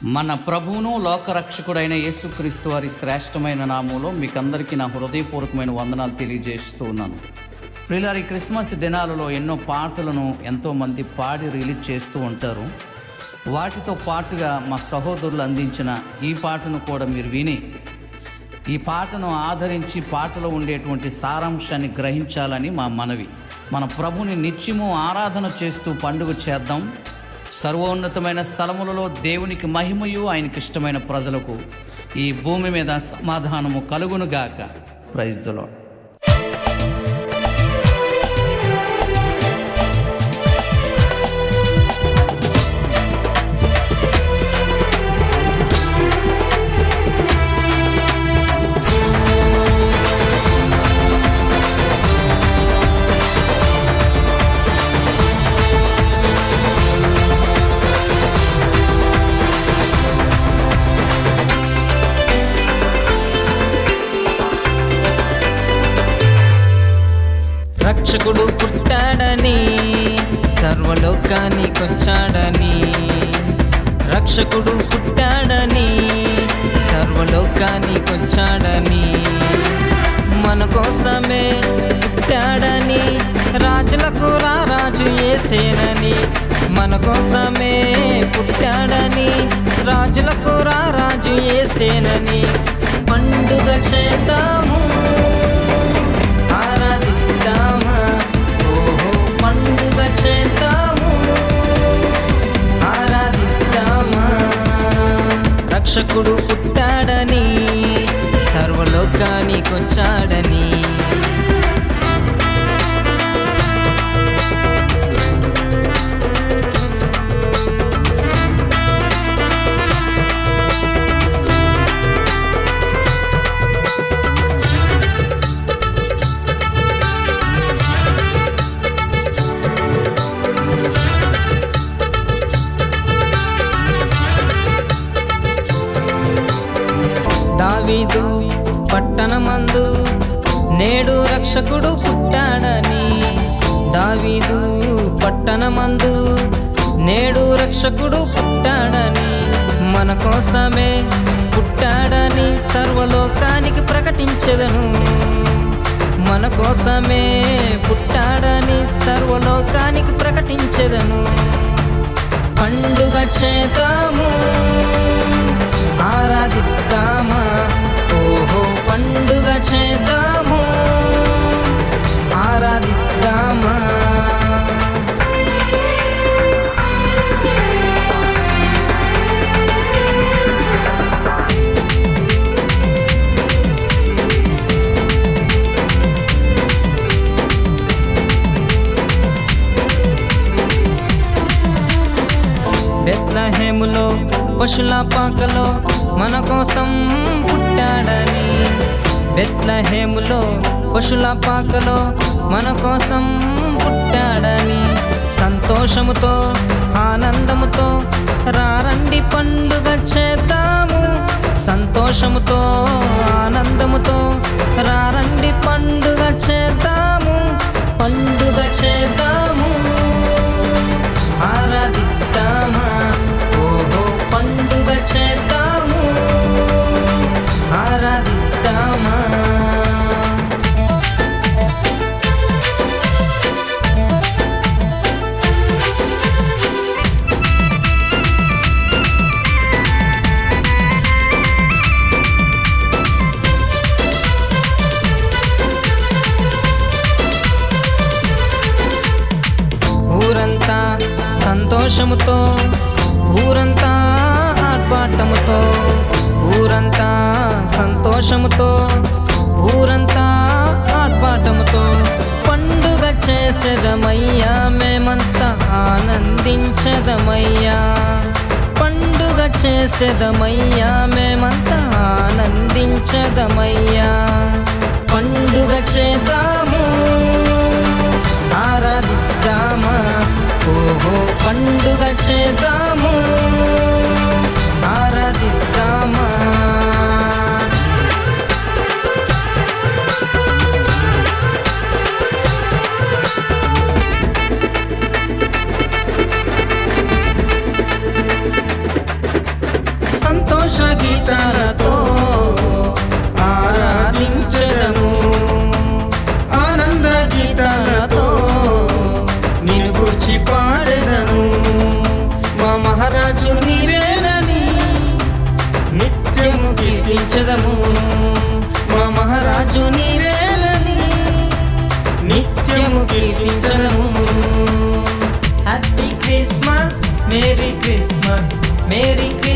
మన ప్రభువును లోకరక్షకుడైన యేసుక్రీస్తు వారి శ్రేష్టమైన నామంలో మీకందరికీ నా హృదయపూర్వకమైన వందనాలు తెలియజేస్తూ ఉన్నాను. ప్రిలారి క్రిస్మస్ దినాలలో ఎన్నో పాటలను ఎంతోమంది పాడి రిలీజ్ చేస్తూ ఉంటారు. వాటితో పాటుగా మా సహోదరులు అందించిన ఈ పాటను కూడా మీరు విని ఈ పాటను ఆదరించి పాటలో ఉండేటువంటి సారాంశాన్ని గ్రహించాలని మా మనవి. మన ప్రభుని నిత్యము ఆరాధన చేస్తూ పండుగ చేద్దాం. సర్వోన్నతమైన స్థలములలో దేవునికి మహిమయు ఆయనకి ఇష్టమైన ప్రజలకు ఈ భూమి మీద సమాధానము కలుగునుగాక. ప్రైజ్ రక్షకుడు పుట్టాడని సర్వలోకానికొచ్చాడని రక్షకుడు పుట్టాడని సర్వలోకానికొచ్చాడని మన కోసమే పుట్టాడని రాజులకు రారాజు ఏసేనని మన కోసమే పుట్టాడని రాజులకు రారాజు ఏసేనని పండుగ చేద్దాం. రక్షకుడు పుట్టాడని సర్వలోకానికొచ్చాడని. దావీదు పట్టణమందు నేడు రక్షకుడు పుట్టాడని. దావీదు పట్టణమందు నేడు రక్షకుడు పుట్టాడని. మన కోసమే పుట్టాడని సర్వలోకానికి ప్రకటించెదను. మన కోసమే పుట్టాడని సర్వలోకానికి ప్రకటించెదను. పండుగ చేద్దాము ఆరాధిద్దామా? పండుగ చేద్దాము. ఆరాధిద్దామా. బెత్లహేములో పశుల పాకలో మన కోసం పుట్టాడని బెత్లహేములో పశుల పాకలో మన కోసం పుట్టాడని సంతోషముతో ఆనందముతో ఆర్భాటముతో ఊరంతా ఆర్భాటముతో ఊరంతా సంతోషముతో ఊరంతా ఆర్భాటముతో పండుగ చేసేదమయ్యా మేమంతా ఆనందించదమయ్యా. పండుగ చేసేదమయ్యా మేమంతా ఆనందించదమయ్యా. పండుగ చేద్దాము ఆరాధి పండుగ చేద్దాము. చదము మా మహారాజు నీవేలని నిత్యము కీర్తించదము happy Christmas merry Christmas merry Christmas